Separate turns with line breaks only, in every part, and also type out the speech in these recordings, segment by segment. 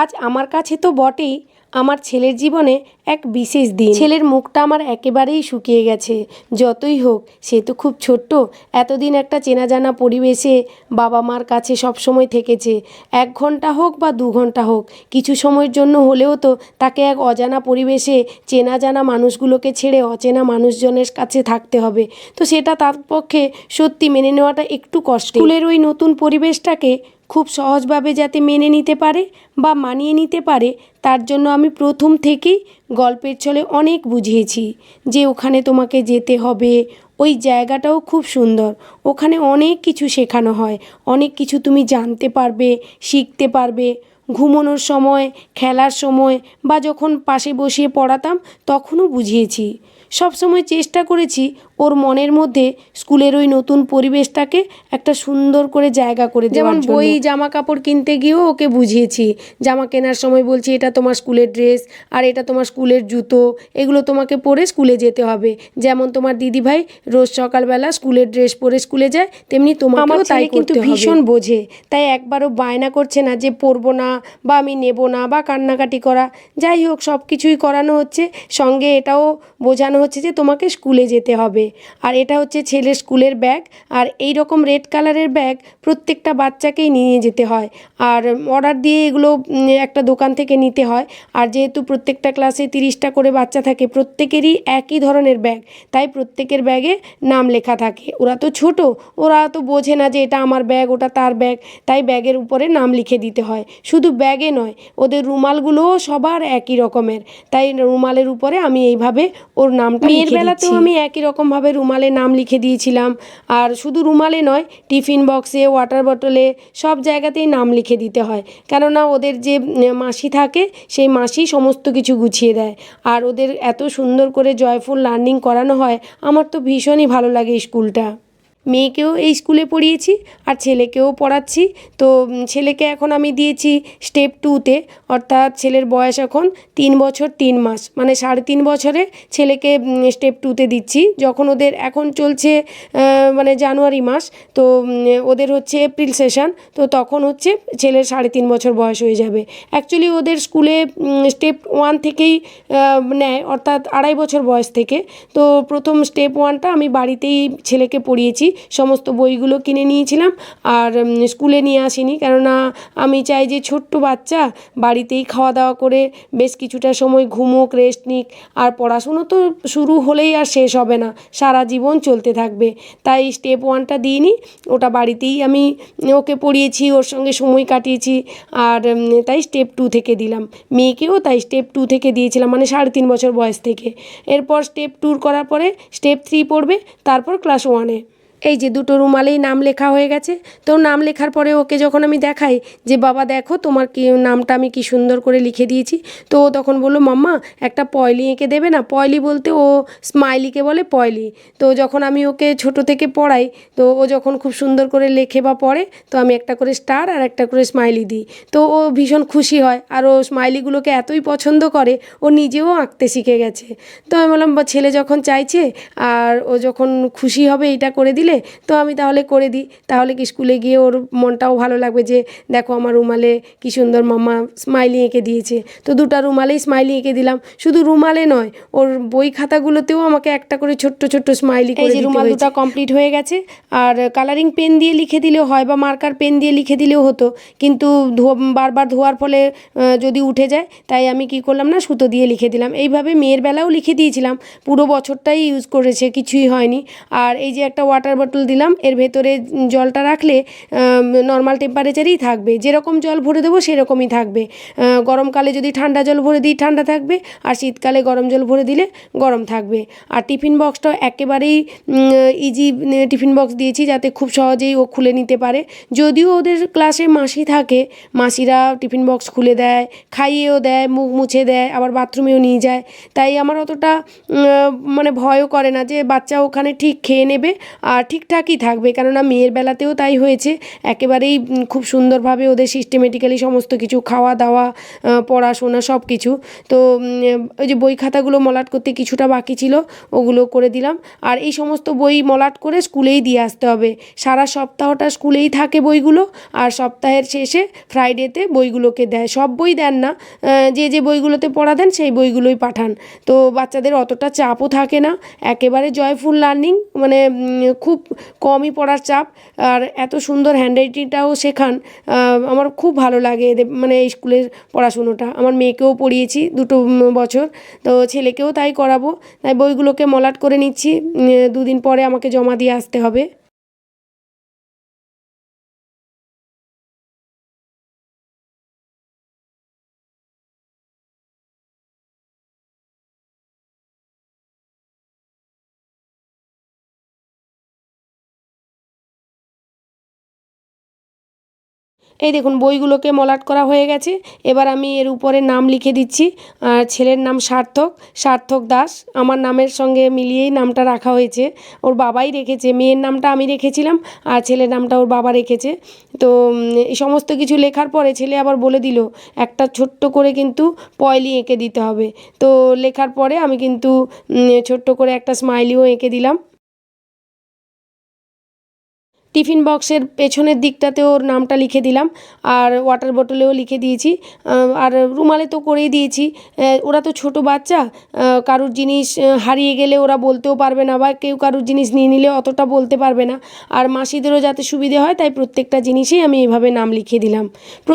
আজ আমার কাছে তো বটেই আমার ছেলের জীবনে এক বিশেষ দিন। ছেলের মুখটা আমার একেবারেই শুকিয়ে গেছে। যতই হোক, সে তো খুব ছোট্ট। এতদিন একটা চেনা জানা পরিবেশে বাবা মার কাছে সবসময় থেকেছে। এক ঘণ্টা হোক বা দু ঘণ্টা হোক, কিছু সময়ের জন্য হলেও তো তাকে এক অজানা পরিবেশে চেনা জানা মানুষগুলোকে ছেড়ে অচেনা মানুষজনের কাছে থাকতে হবে। তো সেটা তার পক্ষে সত্যি মেনে নেওয়াটা একটু কষ্ট স্কুলের ওই নতুন পরিবেশটাকে খুব সহজভাবে যাতে মেনে নিতে পারে বা মানিয়ে নিতে পারে, তার জন্য আমি প্রথম থেকেই গল্পের ছলে অনেক বুঝিয়েছি যে ওখানে তোমাকে যেতে হবে, ওই জায়গাটাও খুব সুন্দর, ওখানে অনেক কিছু শেখানো হয়, অনেক কিছু তুমি জানতে পারবে, শিখতে পারবে, ঘুমোনোর সময়, খেলার সময় বা যখন পাশে বসিয়ে পড়াতাম তখনও বুঝিয়েছি। সবসময় চেষ্টা করেছি ওর মনের মধ্যে স্কুলের ওই নতুন পরিবেশটাকে একটা সুন্দর করে জায়গা করে যেমন বই জামা কাপড় কিনতে গিয়েও ওকে বুঝিয়েছি। জামা কেনার সময় বলছি এটা তোমার স্কুলের ড্রেস আর এটা তোমার স্কুলের জুতো। এগুলো তোমাকে পরে স্কুলে যেতে হবে। যেমন তোমার দিদিভাই রোজ সকালবেলা স্কুলের ড্রেস পরে স্কুলে যায় তেমনি তোমাকেও তাই কিন্তু ভীষণ বোঝে তাই একবারও বায়না করছে না যে পরবো না বা আমি নেব না বা কান্নাকাটি করা। যাই হোক সব কিছুই করানো হচ্ছে। সঙ্গে এটাও বোঝানো হচ্ছে যে তোমাকে স্কুলে যেতে হবে। আর এটা হচ্ছে ছেলের স্কুলের ব্যাগ। আর এই রকম রেড কালারের ব্যাগ প্রত্যেকটা বাচ্চাকেই নিয়ে যেতে হয়। আর অর্ডার দিয়ে এগুলো একটা দোকান থেকে নিতে হয়। আর যেহেতু প্রত্যেকটা ক্লাসে তিরিশটা করে বাচ্চা থাকে প্রত্যেকেরই একই ধরনের ব্যাগ। তাই প্রত্যেকের ব্যাগে নাম লেখা থাকে। ওরা তো ছোট ওরা তো বোঝে না যে এটা আমার ব্যাগ ওটা তার ব্যাগ। তাই ব্যাগের উপরে নাম লিখে দিতে হয়। শুধু ব্যাগে নয় ওদের রুমালগুলোও সবার একই রকমের। তাই রুমালের উপরে আমি এইভাবে ওর নামটা মেয়ের বেলাতেও আমি একই রকমভাবে রুমালে নাম লিখে দিয়েছিলাম। আর শুধু রুমালে নয়, টিফিন বক্সে ওয়াটার বটলে সব জায়গাতেই নাম লিখে দিতে হয়। কেননা ওদের যে মাসি থাকে, সেই মাসি সমস্ত কিছু গুছিয়ে দেয়। আর ওদের এত সুন্দর করে জয়ফুল লার্নিং করানো হয়, আমার তো ভীষণই ভালো লাগে স্কুলটা মেয়েকেও এই স্কুলে পড়িয়েছি আর ছেলেকেও পড়াচ্ছি। তো ছেলেকে এখন আমি দিয়েছি স্টেপ টুতে অর্থাৎ ছেলের বয়স এখন তিন বছর তিন মাস। মানে সাড়ে তিন বছরে ছেলেকে স্টেপ টুতে দিচ্ছি। যখন ওদের এখন চলছে মানে জানুয়ারি মাস, তো ওদের হচ্ছে এপ্রিল সেশন তো তখন হচ্ছে ছেলের সাড়ে তিন বছর বয়স হয়ে যাবে। অ্যাকচুয়ালি ওদের স্কুলে স্টেপ ওয়ান থেকেই নেয়, অর্থাৎ আড়াই বছর বয়স থেকে। তো প্রথম স্টেপ ওয়ানটা আমি বাড়িতেই ছেলেকে পড়িয়েছি। সমস্ত বইগুলো কিনে নিয়েছিলাম আর স্কুলে নিয়ে আসিনি। কেননা আমি চাই যে ছোট্ট বাচ্চা বাড়িতেই খাওয়া দাওয়া করে বেশ কিছুটা সময় ঘুমোক রেস্ট নিক। আর পড়াশুনো তো শুরু হলেই আর শেষ হবে না, সারা জীবন চলতে থাকবে। তাই স্টেপ ওয়ানটা দিইনি, ওটা বাড়িতেই আমি ওকে পড়িয়েছি, ওর সঙ্গে সময় কাটিয়েছি। আর তাই স্টেপ টু থেকে দিলাম। মেয়েকেও তাই স্টেপ টু থেকে দিয়েছিলাম মানে সাড়ে তিন বছর বয়স থেকে। এরপর স্টেপ টুর করার পরে স্টেপ থ্রি পড়বে, তারপর ক্লাস ওয়ানে এই যে দুটো রুমালেই নাম লেখা হয়ে গেছে। তো নাম লেখার পরে ওকে যখন আমি দেখাই যে, বাবা, দেখো তোমার কি নামটা আমি কি সুন্দর করে লিখে দিয়েছি। তো ও তখন বলল, মাম্মা, একটা পয়লি এঁকে দেবে না? পয়লি বলতে ও স্মাইলিকে বলে পয়লি। তো যখন আমি ওকে ছোট থেকে পড়াই, তো ও যখন খুব সুন্দর করে লেখে বা পড়ে, তো আমি একটা করে স্টার আর একটা করে স্মাইলি দিই। তো ও ভীষণ খুশি হয় আর ও স্মাইলিগুলোকে এতই পছন্দ করে, ও নিজেও আঁকতে শিখে গেছে। তো আমি বললাম ছেলে যখন চাইছে আর ও যখন খুশি হবে এটা করে দিলে তো আমি তাহলে করে দিই। তাহলে কি স্কুলে গিয়ে ওর মনটাও ভালো লাগবে যে দেখো আমার রুমালে কি সুন্দর মাম্মা স্মাইলি এঁকে দিয়েছে। তো দুটো রুমালেই স্মাইলি এঁকে দিলাম। শুধু রুমালে নয় ওর বই খাতাগুলোতেও আমাকে একটা করে ছোট্ট ছোট্ট স্মাইলি করে দিতে রুমাল দুটো কমপ্লিট হয়ে গেছে। আর কালারিং পেন দিয়ে লিখে দিলেও হয় বা মার্কার পেন দিয়ে লিখে দিলেও হতো। কিন্তু ধো- বারবার ধোয়ার ফলে যদি উঠে যায় তাই আমি কি করলাম না সুতো দিয়ে লিখে দিলাম। এইভাবে মেয়ের বেলাও লিখে দিয়েছিলাম। পুরো বছরটাই ইউজ করেছে কিছুই হয়নি। আর এই যে একটা ওয়াটার বটল দিলাম, এর ভেতরে জলটা রাখলে নর্মাল টেম্পারেচারেই থাকবে। যেরকম জল ভরে দেবো সেরকমই থাকবে। গরমকালে যদি ঠান্ডা জল ভরে দিই, ঠান্ডা থাকবে। আর শীতকালে গরম জল ভরে দিলে গরম থাকবে। আর টিফিন বক্সটাও একেবারেই ইজি টিফিন বক্স দিয়েছি যাতে খুব সহজেই ও খুলে নিতে পারে। যদিও ওদের ক্লাসে মাসি থাকে, মাসিরা টিফিন বক্স খুলে দেয়, খাইয়েও দেয়, মুখ মুছে দেয়, আবার বাথরুমেও নিয়ে যায়। তাই আমার অতটা মানে ভয়ও করে না যে বাচ্চা ওখানে ঠিক খেয়ে নেবে। আর ঠিকঠাকই থাকবে কেননা মেয়ের বেলাতেও তাই হয়েছে। একেবারেই খুব সুন্দরভাবে ওদের সিস্টেমেটিক্যালি সমস্ত কিছু খাওয়া দাওয়া পড়াশোনা সব কিছু। তো ওই যে বই খাতাগুলো মলাট করতে কিছুটা বাকি ছিল ওগুলো করে দিলাম। আর এই সমস্ত বই মলাট করে স্কুলেই দিয়ে আসতে হবে। সারা সপ্তাহটা স্কুলেই থাকে বইগুলো আর সপ্তাহের শেষে ফ্রাইডেতে বইগুলোকে দেয়। সব বই দেন না যে যে বইগুলোতে পড়া দেন সেই বইগুলোই পাঠান। তো বাচ্চাদের অতটা চাপও থাকে না। একেবারে জয়ফুল লার্নিং মানে উম, খুব কমই পড়ার চাপ। আর এত সুন্দর হ্যান্ডরাইটিংটাও শেখান আমার খুব ভালো লাগে এদের মানে এই স্কুলের পড়াশুনোটা। আমার মেয়েকেও পড়িয়েছি দুটো বছর, তো ছেলেকেও তাই করাবো। তাই বইগুলোকে মলাট করে নিচ্ছি দুদিন পরে আমাকে জমা দিয়ে আসতে হবে। এই দেখুন, বইগুলোকে মলাট করা হয়ে গেছে। এবার আমি এর উপরে নাম লিখে দিচ্ছি। আর ছেলের নাম সার্থক সার্থক দাস। আমার নামের সঙ্গে মিলিয়েই নামটা রাখা হয়েছে। ওর বাবাই রেখেছে, মেয়ের নামটা আমি রেখেছিলাম, আর ছেলের নামটা ওর বাবা রেখেছে। তো এই সমস্ত কিছু লেখার পরে ছেলে আবার বলে দিল, একটা ছোট্ট করে কিন্তু পয়লি এঁকে দিতে হবে। তো, লেখার পরে আমি কিন্তু ছোট্ট করে একটা স্মাইলিও এঁকে দিলাম। টিফিন বক্সের পেছনের দিকটাতে ওর নামটা লিখে দিলাম আর ওয়াটার বোতলেও লিখে দিয়েছি। আর রুমালে তো করেই দিয়েছি। ওরা তো ছোট বাচ্চা কারুর জিনিস হারিয়ে গেলে ওরা বলতেও পারবে না বা কেউ কারুর জিনিস নিয়ে নিলে অতটা বলতে পারবে না। আর মাসিদেরও যাতে সুবিধে হয়, তাই প্রত্যেকটা জিনিসেই আমি এইভাবে নাম লিখিয়ে দিলাম।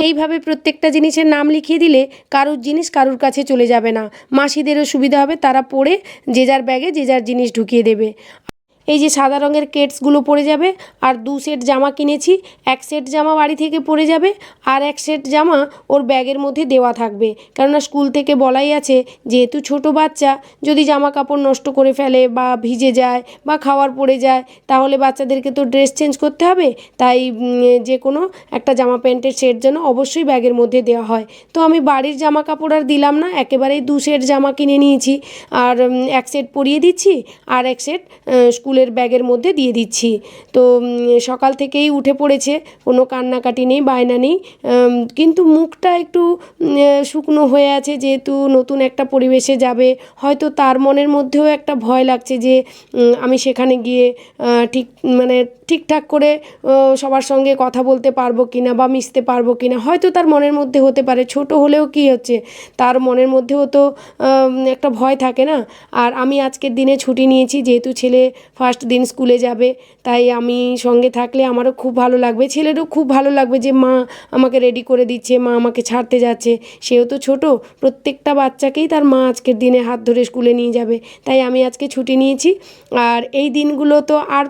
এইভাবে প্রত্যেকটা জিনিসের নাম লিখিয়ে দিলে কারুর জিনিস কারুর কাছে চলে যাবে না। মাসিদেরও সুবিধা হবে, তারা পড়ে যে যার ব্যাগে যে যার জিনিস ঢুকিয়ে দেবে। এই যে সাদা রঙের কেটসগুলো পড়ে যাবে আর দু সেট জামা কিনেছি এক সেট জামা বাড়ি থেকে পরে যাবে আর এক সেট জামা ওর ব্যাগের মধ্যে দেওয়া থাকবে। কেননা স্কুল থেকে বলাই আছে যেহেতু ছোট বাচ্চা যদি জামা কাপড় নষ্ট করে ফেলে বা ভিজে যায় বা খাওয়ার পড়ে যায় তাহলে বাচ্চাদেরকে তো ড্রেস চেঞ্জ করতে হবে। তাই যে কোনো একটা জামা প্যান্টের সেট যেন অবশ্যই ব্যাগের মধ্যে দেওয়া হয়। তো আমি বাড়ির জামা কাপড় আর দিলাম না একেবারেই দু সেট জামা কিনে নিয়েছি। আর এক সেট পরিয়ে দিচ্ছি আর এক সেট আহ, স্কুলের ব্যাগের মধ্যে দিয়ে দিচ্ছি। তো সকাল থেকেই উঠে পড়েছে, কোনো কান্নাকাটি নেই, বায়না নেই। কিন্তু মুখটা একটু শুকনো হয়ে আছে যেহেতু নতুন একটা পরিবেশে যাবে। হয়তো তার মনের মধ্যেও একটা ভয় লাগছে যে আমি সেখানে গিয়ে ঠিক মানে ঠিকঠাক করে সবার সঙ্গে কথা বলতে পারব কি না বা মিশতে পারব কি না হয়তো তার মনের মধ্যে হতে পারে। ছোট হলেও কি হচ্ছে? তার মনের মধ্যেও তো একটা ভয় থাকে না। আর আমি আজকের দিনে ছুটি নিয়েছি, যেহেতু ছেলে ফার্স্ট দিন স্কুলে যাবে। তাই আমি সঙ্গে থাকলে আমারও খুব ভালো লাগবে। ছেলেরও খুব ভালো লাগবে যে মা আমাকে রেডি করে দিচ্ছে, মা আমাকে ছাড়তে যাচ্ছে। সেও তো ছোট, প্রত্যেকটা বাচ্চাকেই তার মা আজকের দিনে হাত ধরে স্কুলে নিয়ে যাবে। তাই আমি আজকে ছুটি নিয়েছি। আর এই দিনগুলো তো আর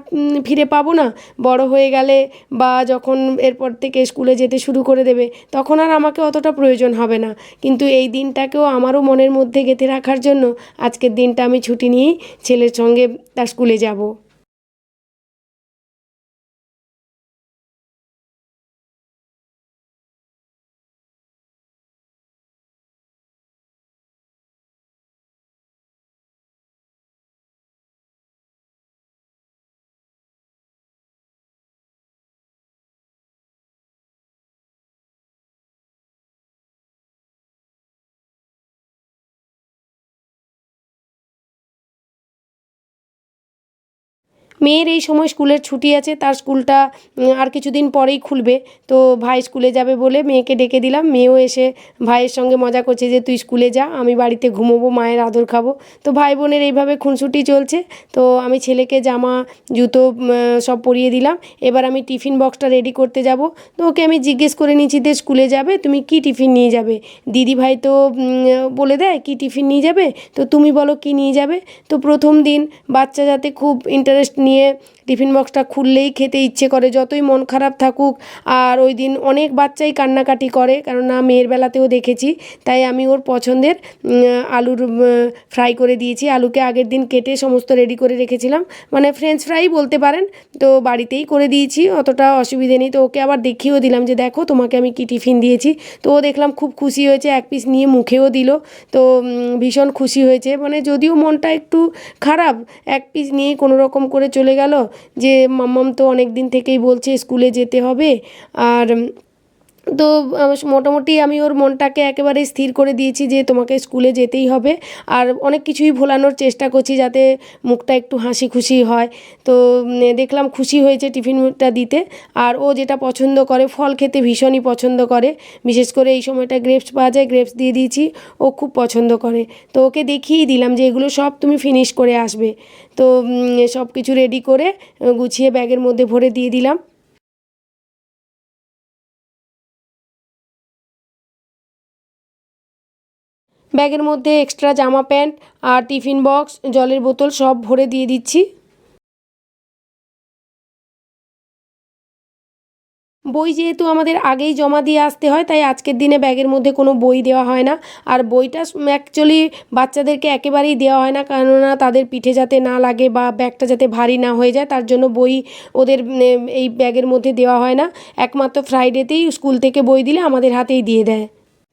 ফিরে পাবো না। বড় হয়ে গেলে বা যখন এরপর থেকে স্কুলে যেতে শুরু করে দেবে, তখন আর আমাকে অতটা প্রয়োজন হবে না। কিন্তু এই দিনটাকেও আমারও মনের মধ্যে গেঁথে রাখার জন্য আজকের দিনটা আমি ছুটি নিয়েই ছেলের সঙ্গে তার স্কুলে যাব। মেয়ের এই সময় স্কুলের ছুটি আছে, তার স্কুলটা আর কিছুদিন পরেই খুলবে। তো ভাই স্কুলে যাবে বলে মেয়েকে ডেকে দিলাম। মেয়েও এসে ভাইয়ের সঙ্গে মজা করছে যে, তুই স্কুলে যা, আমি বাড়িতে ঘুমোবো, মায়ের আদর খাব। তো ভাই বোনের এইভাবে খুনসুটি চলছে। তো আমি ছেলেকে জামা, জুতো সব পরিয়ে দিলাম। এবার আমি টিফিন বক্সটা রেডি করতে যাব। তো ওকে আমি জিজ্ঞেস করে নিয়েছি যে স্কুলে যাবে? তুমি কি টিফিন নিয়ে যাবে? দিদি ভাই তো বলে দেয়, কি টিফিন নিয়ে যাবে? তো তুমি বলো কি নিয়ে যাবে? তো প্রথম দিন বাচ্চা যাতে খুব ইন্টারেস্ট নিয়ে টিফিন বক্সটা খুললেই খেতে ইচ্ছে করে, যতই মন খারাপ থাকুক। আর ওই দিন অনেক বাচ্চাই কান্নাকাটি করে, কেননা মেয়ের বেলাতেও দেখেছি, তাই আমি ওর পছন্দের আলুর ফ্রাই করে দিয়েছি। আলুকে আগের দিন কেটে সমস্ত রেডি করে রেখেছিলাম। মানে ফ্রেঞ্চ ফ্রাই বলতে পারেন, তো বাড়িতেই করে দিয়েছি, অতটা অসুবিধে নেই। তো ওকে আবার দেখিয়েও দিলাম যে, দেখো, তোমাকে আমি কি টিফিন দিয়েছি? তো ও দেখলাম খুব খুশি হয়েছে, এক পিস নিয়ে মুখেও দিল। তো ভীষণ খুশি হয়েছে। মানে যদিও মনটা একটু খারাপ, এক পিস নিয়ে কোনো রকম করে চলে গেল যে মাম্মাম তো অনেক দিন থেকেই বলছে স্কুলে যেতে হবে। আর তো মোটামুটি আমি ওর মনটাকে একেবারে স্থির করে দিয়েছি যে তোমাকে স্কুলে যেতেই হবে। আর অনেক কিছুই ভোলানোর চেষ্টা করছি যাতে মুখটা একটু হাসি খুশি হয়। তো দেখলাম খুশি হয়েছে টিফিনটা দিতে। আর ও যেটা পছন্দ করে, ফল খেতে ভীষণই পছন্দ করে। বিশেষ করে এই সময়টা গ্রেপস পাওয়া যায় গ্রেপস দিয়ে দিয়েছি, ও খুব পছন্দ করে। তো ওকে দেখিয়েই দিলাম যে এগুলো সব তুমি ফিনিশ করে আসবে। তো সব কিছু রেডি করে গুছিয়ে ব্যাগের মধ্যে ভরে দিয়ে দিলাম। ব্যাগের মধ্যে এক্সট্রা জামা প্যান্ট আর টিফিন বক্স জলের বোতল সব ভরে দিয়ে দিচ্ছি। বই যেহেতু আমাদের আগেই জমা দিয়ে আসতে হয়, তাই আজকের দিনে ব্যাগের মধ্যে কোনো বই দেওয়া হয় না। আর বইটা অ্যাকচুয়ালি বাচ্চাদেরকে একেবারেই দেওয়া হয় না, কেননা তাদের পিঠে যাতে না লাগে বা ব্যাগটা যাতে ভারী না হয়ে যায়, তার জন্য বই ওদের এই ব্যাগের মধ্যে দেওয়া হয় না। একমাত্র ফ্রাইডেতেই স্কুল থেকে বই দিলে আমাদের হাতেই দিয়ে দেয়।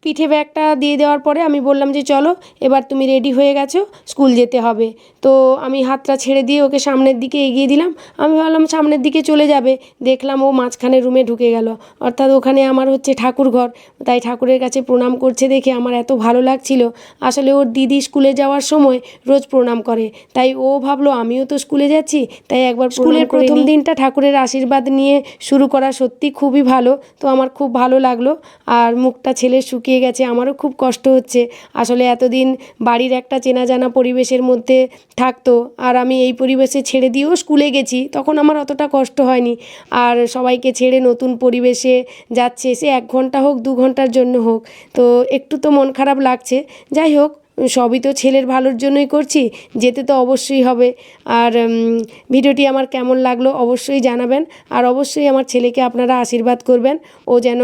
পিঠে ব্যাগটা দিয়ে দেওয়ার পরে আমি বললাম যে চলো এবার তুমি রেডি হয়ে গেছো স্কুল যেতে হবে। তো আমি হাতটা ছেড়ে দিয়ে ওকে সামনের দিকে এগিয়ে দিলাম। আমি ভাবলাম সামনের দিকে চলে যাবে। দেখলাম ও মাঝখানে রুমে ঢুকে গেল। অর্থাৎ ওখানে আমার হচ্ছে ঠাকুর ঘর। তাই ঠাকুরের কাছে প্রণাম করছে দেখে আমার এত ভালো লাগছিল। আসলে ওর দিদি স্কুলে যাওয়ার সময় রোজ প্রণাম করে। তাই ও ভাবলো আমিও তো স্কুলে যাচ্ছি। তাই একবার স্কুলের প্রথম দিনটা ঠাকুরের আশীর্বাদ নিয়ে শুরু করা সত্যি খুবই ভালো। তো আমার খুব ভালো লাগল। আর মুখটা ছেলের শুকিয়ে গেছে, আমারও খুব কষ্ট হচ্ছে। আসলে এতদিন বাড়ির একটা চেনা জানা পরিবেশের মধ্যে থাকতো আর আমি এই পরিবেশে ছেড়ে দিয়েও স্কুলে গেছি, তখন আমার অতটা কষ্ট হয়নি। আর সবাইকে ছেড়ে নতুন পরিবেশে যাচ্ছে, সে এক ঘণ্টা হোক, দু ঘণ্টার জন্য হোক, তো একটু তো মন খারাপ লাগছে। যাই হোক, সবই তো ছেলের ভালোর জন্যই করছি, যেতে তো অবশ্যই হবে। আর ভিডিওটি আমার কেমন লাগল অবশ্যই জানাবেন। আর অবশ্যই আমার ছেলেকে আপনারা আশীর্বাদ করবেন। ও যেন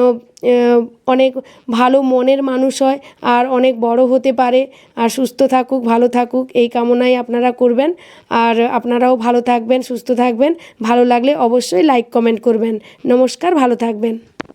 অনেক ভালো মনের মানুষ হয় আর অনেক বড় হতে পারে। আর সুস্থ থাকুক, ভালো থাকুক, এই কামনাই আপনারা করবেন। আর আপনারাও ভালো থাকবেন, সুস্থ থাকবেন। ভালো লাগলে অবশ্যই লাইক কমেন্ট করবেন। নমস্কার, ভালো থাকবেন।